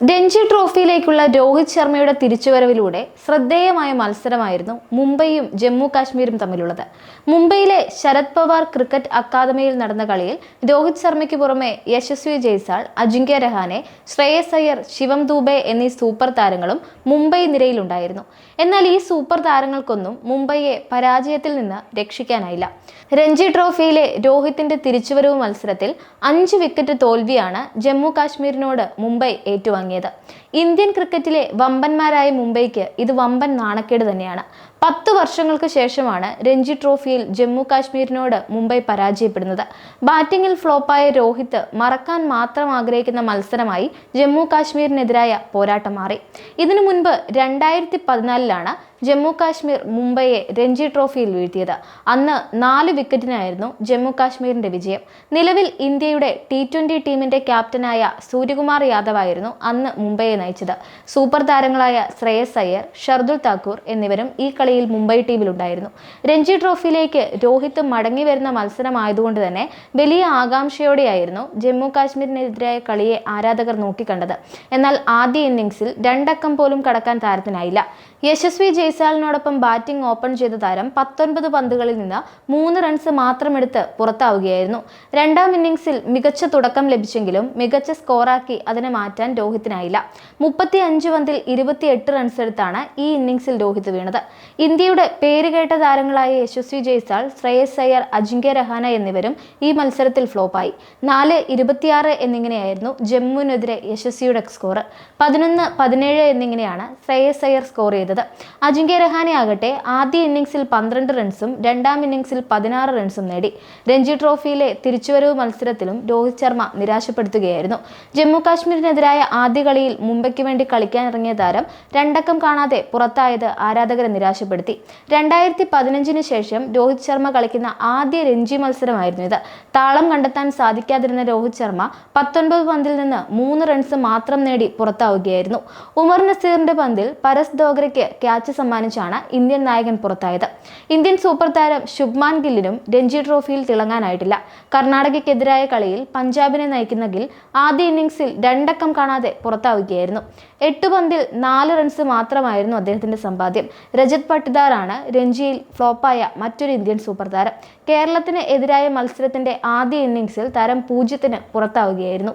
രഞ്ജി ട്രോഫിയിലേക്കുള്ള രോഹിത് ശർമ്മയുടെ തിരിച്ചുവരവിലൂടെ ശ്രദ്ധേയമായ മത്സരമായിരുന്നു മുംബൈയും ജമ്മു കാശ്മീരും തമ്മിലുള്ളത്. മുംബൈയിലെ ശരത് പവാർ ക്രിക്കറ്റ് അക്കാദമിയിൽ നടന്ന കളിയിൽ രോഹിത് ശർമ്മയ്ക്ക് പുറമെ യശസ്വി ജയ്സാൾ അജിങ്ക്യ രഹാനെ ശ്രേയസ് അയ്യർ ശിവം ദൂബെ എന്നീ സൂപ്പർ താരങ്ങളും മുംബൈ നിരയിലുണ്ടായിരുന്നു. എന്നാൽ ഈ സൂപ്പർ താരങ്ങൾക്കൊന്നും മുംബൈയെ പരാജയത്തിൽ നിന്ന് രക്ഷിക്കാനായില്ല. രഞ്ജി ട്രോഫിയിലെ രോഹിത്തിന്റെ തിരിച്ചുവരവ് മത്സരത്തിൽ അഞ്ച് വിക്കറ്റ് തോൽവിയാണ് ജമ്മു കാശ്മീരിനോട് മുംബൈ ഏറ്റുവാങ്ങിയത് ഇന്ത്യൻ ക്രിക്കറ്റിലെ വമ്പന്മാരായ മുംബൈക്ക് ഇത് വമ്പൻ നാണക്കേട് തന്നെയാണ്. പത്ത് വർഷങ്ങൾക്ക് ശേഷമാണ് രഞ്ജി ട്രോഫിയിൽ ജമ്മു കാശ്മീരിനോട് മുംബൈ പരാജയപ്പെടുന്നത്. ബാറ്റിംഗിൽ ഫ്ലോപ്പായ രോഹിത് മറക്കാൻ മാത്രം ആഗ്രഹിക്കുന്ന മത്സരമായി ജമ്മു കാശ്മീരിനെതിരായ പോരാട്ടം മാറി. ഇതിനു മുൻപ് രണ്ടായിരത്തി പതിനാലിലാണ് ജമ്മു കാശ്മീർ മുംബൈയെ രഞ്ജി ട്രോഫിയിൽ വീഴ്ത്തിയത്. അന്ന് നാല് വിക്കറ്റിനായിരുന്നു ജമ്മു കാശ്മീരിന്റെ വിജയം. നിലവിൽ ഇന്ത്യയുടെ ടി ട്വന്റി ടീമിന്റെ ക്യാപ്റ്റനായ സൂര്യകുമാർ യാദവ് ആയിരുന്നു അന്ന് മുംബൈയെ നയിച്ചത്. സൂപ്പർ താരങ്ങളായ ശ്രേയസ് അയ്യർ ഷർദുൽ താക്കൂർ എന്നിവരും ഈ കളിയിൽ മുംബൈ ടീമിലുണ്ടായിരുന്നു. രഞ്ജി ട്രോഫിയിലേക്ക് രോഹിത് മടങ്ങി വരുന്ന മത്സരമായതുകൊണ്ട് തന്നെ വലിയ ആകാംക്ഷയോടെയായിരുന്നു ജമ്മു കാശ്മീരിനെതിരായ കളിയെ ആരാധകർ നോക്കിക്കണ്ടത്. എന്നാൽ ആദ്യ ഇന്നിംഗ്സിൽ രണ്ടക്കം പോലും കടക്കാൻ താരത്തിനായില്ല. യശസ്വി ജയ്സാലിനോടൊപ്പം ബാറ്റിംഗ് ഓപ്പൺ ചെയ്ത താരം പത്തൊൻപത് പന്തുകളിൽ നിന്ന് മൂന്ന് റൺസ് മാത്രമെടുത്ത് പുറത്താവുകയായിരുന്നു. രണ്ടാം ഇന്നിംഗ്സിൽ മികച്ച തുടക്കം ലഭിച്ചെങ്കിലും മികച്ച സ്കോറാക്കി അതിനെ മാറ്റാൻ രോഹിത്തിനായില്ല. മുപ്പത്തി അഞ്ച് പന്തിൽ ഇരുപത്തിയെട്ട് റൺസ് എടുത്താണ് ഈ ഇന്നിംഗ്സിൽ രോഹിത് വീണത്. ഇന്ത്യയുടെ പേരുകേട്ട താരങ്ങളായ യശസ്വി ജയ്സാൾ ശ്രേയസ് അയ്യർ അജിങ്ക്യ രഹാന എന്നിവരും ഈ മത്സരത്തിൽ ഫ്ലോപ്പായി. നാല് ഇരുപത്തിയാറ് എന്നിങ്ങനെയായിരുന്നു ജമ്മുവിനെതിരെ യശസ്വിയുടെ സ്കോർ പതിനൊന്ന് പതിനേഴ് എന്നിങ്ങനെയാണ് ശ്രേയസ് അയ്യർ സ്കോർ ചെയ്തത്. അജിങ്ക്യ രഹാനെ ആകട്ടെ ആദ്യ ഇന്നിംഗ്സിൽ പന്ത്രണ്ട് റൺസും രണ്ടാം ഇന്നിംഗ്സിൽ പതിനാറ് റൺസും നേടി. രഞ്ജി ട്രോഫിയിലെ തിരിച്ചുവരവ് മത്സരത്തിലും രോഹിത് ശർമ്മ നിരാശപ്പെടുത്തുകയായിരുന്നു. ജമ്മു കാശ്മീരിനെതിരായ ആദ്യ കളിയിൽ മുംബൈക്ക് വേണ്ടി കളിക്കാനിറങ്ങിയ താരം രണ്ടക്കം കാണാതെ പുറത്തായത് ആരാധകരെ നിരാശപ്പെടുത്തി രണ്ടായിരത്തി പതിനഞ്ചിന് ശേഷം രോഹിത് ശർമ്മ കളിക്കുന്ന ആദ്യ രഞ്ജി മത്സരമായിരുന്നു ഇത്. താളം കണ്ടെത്താൻ സാധിക്കാതിരുന്ന രോഹിത് ശർമ്മ പത്തൊൻപത് പന്തിൽ നിന്ന് മൂന്ന് റൺസ് മാത്രം നേടി പുറത്താവുകയായിരുന്നു. ഉമർ നസീറിന്റെ പന്തിൽ പരസ് ദോഗ്രയ്ക്ക് ക്യാച്ച് സമ്മാനിച്ചാണ് ഇന്ത്യൻ നായകൻ പുറത്തായത്. ഇന്ത്യൻ സൂപ്പർ താരം ശുഭ്മാൻ ഗില്ലിനും രഞ്ജി ട്രോഫിയിൽ തിളങ്ങാനായിട്ടില്ല. കർണാടകയ്ക്കെതിരായ കളിയിൽ പഞ്ചാബിനെ നയിക്കുന്ന ഗിൽ ആദ്യ ഇന്നിംഗ്സിൽ രണ്ടക്കം കാണാതെ പുറത്താവുകയായിരുന്നു. എട്ട് പന്തിൽ നാല് റൺസ് മാത്രമായിരുന്നു അദ്ദേഹത്തിന്റെ സമ്പാദ്യം. രജത് പട്ടിദാറാണ് രഞ്ജിയിൽ ഫ്ലോപ്പായ മറ്റൊരു ഇന്ത്യൻ സൂപ്പർ താരം. കേരളത്തിന് എതിരായ മത്സരത്തിന്റെ ആദ്യ ഇന്നിംഗ്സിൽ താരം പൂജ്യത്തിന് പുറത്താവുകയായിരുന്നു.